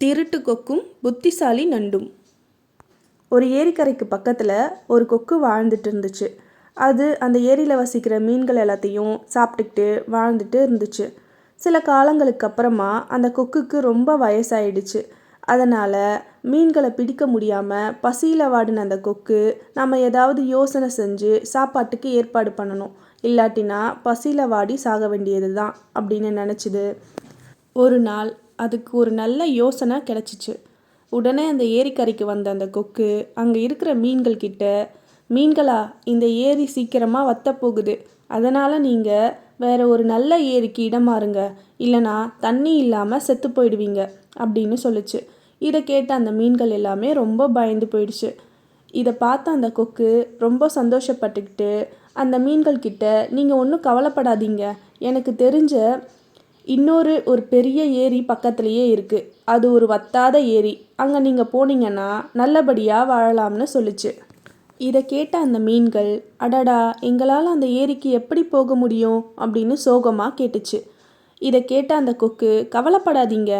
திருட்டு கொக்கும் புத்திசாலி நண்டும். ஒரு ஏரிக்கரைக்கு பக்கத்தில் ஒரு கொக்கு வாழ்ந்துட்டு இருந்துச்சு அது அந்த ஏரியில் வசிக்கிற மீன்கள் எல்லாத்தையும் சாப்பிட்டுக்கிட்டு வாழ்ந்துட்டு இருந்துச்சு. சில காலங்களுக்கு அப்புறமா அந்த கொக்குக்கு ரொம்ப வயசாயிடுச்சு. அதனால் மீன்களை பிடிக்க முடியாமல் பசியில் வாடின அந்த கொக்கு நம்ம ஏதாவது யோசனை செஞ்சு சாப்பாட்டுக்கு ஏற்பாடு பண்ணணும். இல்லாட்டினா பசியில் வாடி சாக வேண்டியது தான் அப்படின்னு நினச்சிது. ஒரு நாள் அதுக்கு ஒரு நல்ல யோசனை கிடச்சிச்சு. உடனே அந்த ஏரிக்கரைக்கு வந்த அந்த கொக்கு அங்கே இருக்கிற மீன்கள் கிட்ட மீன்களா இந்த ஏரி சீக்கிரமாக வத்தப்போகுது அதனால் நீங்கள் வேற ஒரு நல்ல ஏரிக்கு இடம் மாறுங்க. இல்லைனா தண்ணி இல்லாமல் செத்து போயிடுவீங்க. அப்படின்னு சொல்லுச்சு. இதை கேட்ட அந்த மீன்கள் எல்லாமே ரொம்ப பயந்து போயிடுச்சு. இதை பார்த்த அந்த கொக்கு ரொம்ப சந்தோஷப்பட்டுக்கிட்டு அந்த மீன்கள் கிட்ட நீங்கள் ஒன்றும் கவலைப்படாதீங்க. எனக்கு தெரிஞ்ச இன்னொரு ஒரு பெரிய ஏரி பக்கத்துலேயே இருக்குது அது ஒரு வத்தாத ஏரி. அங்கே நீங்கள் போனீங்கன்னா நல்லபடியாக வாழலாம்னு சொல்லுச்சு. இதை கேட்ட அந்த மீன்கள் அடடா எங்களால் அந்த ஏரிக்கு எப்படி போக முடியும்? அப்படின்னு சோகமாக கேட்டுச்சு. இதை கேட்ட அந்த கொக்கு கவலைப்படாதீங்க.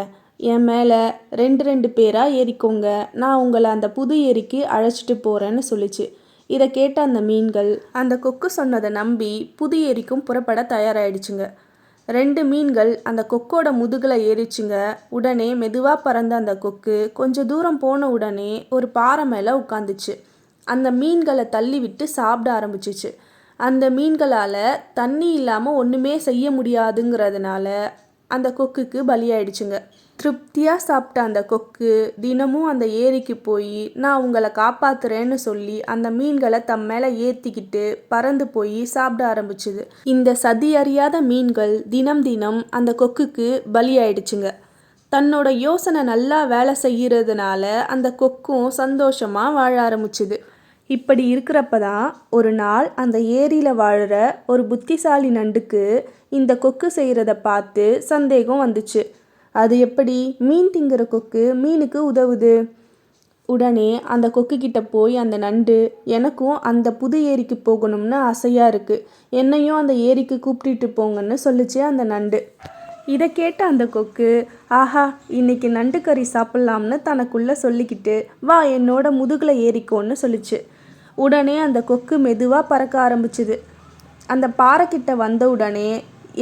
என் மேலே ரெண்டு ரெண்டு பேராக ஏறிக்கோங்க. நான் உங்களை அந்த புது ஏரிக்கு அழைச்சிட்டு போகிறேன்னு சொல்லிச்சு. இதை கேட்ட அந்த மீன்கள் அந்த கொக்கு சொன்னதை நம்பி புது ஏரிக்கும் புறப்பட தயாராகிடுச்சுங்க ரெண்டு மீன்கள் அந்த கொக்கோட முதுகில் ஏறிச்சுங்க. உடனே மெதுவாக பறந்த அந்த கொக்கு கொஞ்சம் தூரம் போன உடனே ஒரு பாறை மேலே உட்காந்துச்சு. அந்த மீன்களை தள்ளி விட்டு சாப்பிட ஆரம்பிச்சிச்சு. அந்த மீன்களால் தண்ணி இல்லாமல் ஒன்றுமே செய்ய முடியாதுங்கிறதுனால அந்த கொக்குக்கு பலியாயிடுச்சுங்க. திருப்தியாக சாப்பிட்ட அந்த கொக்கு தினமும் அந்த ஏரிக்கு போய் நான் உங்களை காப்பாத்துறேன்னு சொல்லி அந்த மீன்களை தம் மேலே ஏற்றிக்கிட்டு பறந்து போய் சாப்பிட ஆரம்பிச்சுது. இந்த சதி அறியாத மீன்கள் தினம் தினம் அந்த கொக்குக்கு பலியாயிடுச்சுங்க. தன்னோட யோசனை நல்லா வேலை செய்கிறதுனால அந்த கொக்கும் சந்தோஷமாக வாழ ஆரம்பிச்சுது. இப்படி இருக்கிறப்ப தான் ஒரு நாள் அந்த ஏரியில் வாழ்கிற ஒரு புத்திசாலி நண்டுக்கு இந்த கொக்கு செய்கிறத பார்த்து சந்தேகம் வந்துச்சு. அது எப்படி? மீன் திங்கிற கொக்கு மீனுக்கு உதவுது? உடனே அந்த கொக்கு கிட்ட போய் அந்த நண்டு எனக்கும் அந்த புது ஏரிக்கு போகணும்னு ஆசையாக இருக்குது என்னையும் அந்த ஏரிக்கு கூப்பிட்டுட்டு போங்கன்னு சொல்லிச்சு அந்த நண்டு. இதை கேட்ட அந்த கொக்கு ஆஹா இன்னைக்கு நண்டு கறி சாப்பிட்லாம்னு தனக்குள்ளே சொல்லிக்கிட்டு வா என்னோட முதுகில் ஏறிக்கோன்னு சொல்லிச்சு. உடனே அந்த கொக்கு மெதுவாக பறக்க ஆரம்பிச்சுது. அந்த பாறைக்கிட்ட வந்த உடனே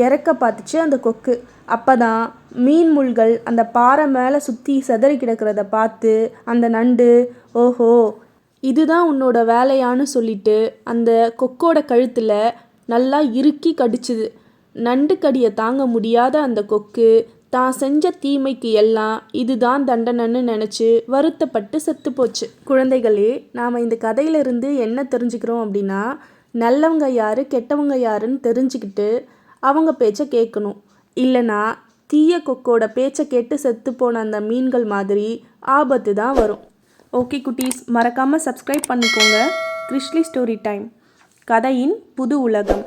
இறக்க பார்த்துச்சு அந்த கொக்கு. அப்போ தான் மீன் முள்கள் அந்த பாறை மேலே சுற்றி செதறி கிடக்கிறத பார்த்து அந்த நண்டு ஓஹோ இதுதான் உன்னோட வேலையான்னு சொல்லிட்டு அந்த கொக்கோட கழுத்தில் நல்லா இறுக்கி கடிச்சுது. நண்டு கடியை தாங்க முடியாத அந்த கொக்கு தான் செஞ்ச தீமைக்கு எல்லாம் இதுதான் தண்டனைன்னு நினச்சி வருத்தப்பட்டு செத்து போச்சு. குழந்தைகளே நாம் இந்த கதையிலிருந்து என்ன தெரிஞ்சுக்கிறோம் அப்படின்னா நல்லவங்க யார் கெட்டவங்க யாருன்னு தெரிஞ்சுக்கிட்டு அவங்க பேச்சை கேட்கணும். இல்லைனா தீய கொக்கோட பேச்சை கேட்டு செத்து போன அந்த மீன்கள் மாதிரி ஆபத்து தான் வரும். ஓகே குட்டீஸ் மறக்காமல் சப்ஸ்கிரைப் பண்ணிக்கோங்க. Chrisly story time. கதையின் புது உலகம்.